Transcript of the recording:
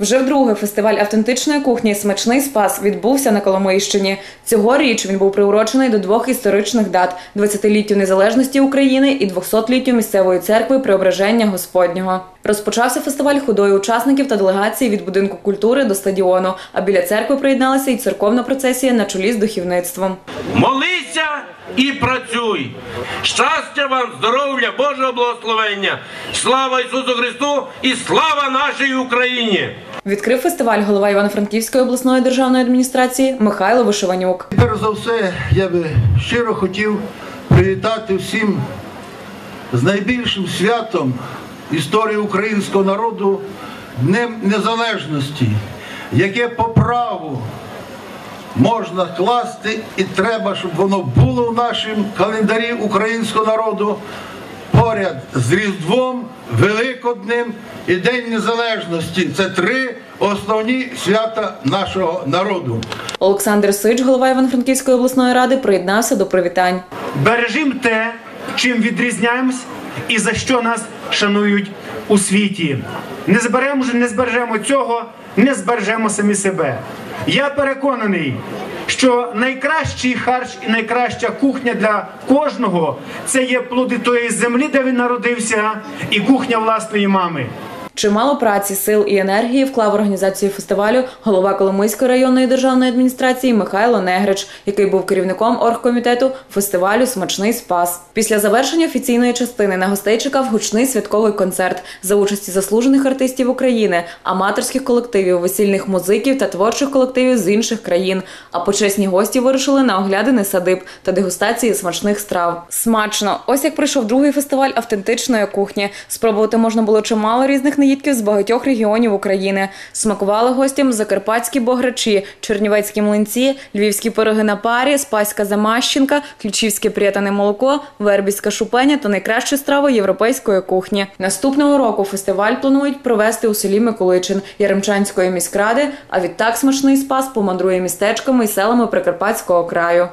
Вже вдруге фестиваль автентичної кухні Смачний спас відбувся на Коломийщині. Цьогоріч він був приурочений до двох історичних дат: 20-літтю незалежності України і 200-літтю місцевої церкви Преображення Господнього. Розпочався фестиваль ходою учасників та делегації від будинку культури до стадіону. А біля церкви приєдналася і церковна процесія на чолі з духовництвом. Молися і працюй. Щастя вам, здоров'я, Божого благословення. Слава Ісусу Христу і слава нашій Україні! Відкрив фестиваль голова Івано-Франківської обласної державної адміністрації Михайло Вишиванюк. Перш за все, я би щиро хотів привітати всім з найбільшим святом історії українського народу Днем Незалежності, яке по праву можна класти і треба, щоб воно було в нашому календарі українського народу поряд з Різдвом, Великоднем і День Незалежності. Це три основні свята нашого народу. Олександр Сич, голова Івано-Франківської обласної ради, приєднався до привітань. бережімо те, чим відрізняємось і за що нас шанують у світі. Не зберемо, не збережемо цього, не збережемо самі себе. Я переконаний, що найкращий харч і найкраща кухня для кожного це є плоди тої землі, де він народився, і кухня власної мами. Чимало праці, сил і енергії вклав в організацію фестивалю голова Коломийської районної державної адміністрації Михайло Негрич, який був керівником оргкомітету фестивалю Смачний спас. Після завершення офіційної частини на гостей чекав гучний святковий концерт за участі заслужених артистів України, аматорських колективів, весільних музиків та творчих колективів з інших країн. А почесні гості вирушили на оглядини садиб та дегустації смачних страв. Смачно! Ось як прийшов другий фестиваль автентичної кухні. Спробувати можна було чимало різних наїдків з багатьох регіонів України. Смакували гостям закарпатські бограчі, чернівецькі млинці, львівські пироги на парі, спаська замащенка, ключівське прятане молоко, вербівська шупеня та найкращі страви європейської кухні. Наступного року фестиваль планують провести у селі Миколичин Яремчанської міськради. А відтак смачний спас помандрує містечками і селами Прикарпатського краю.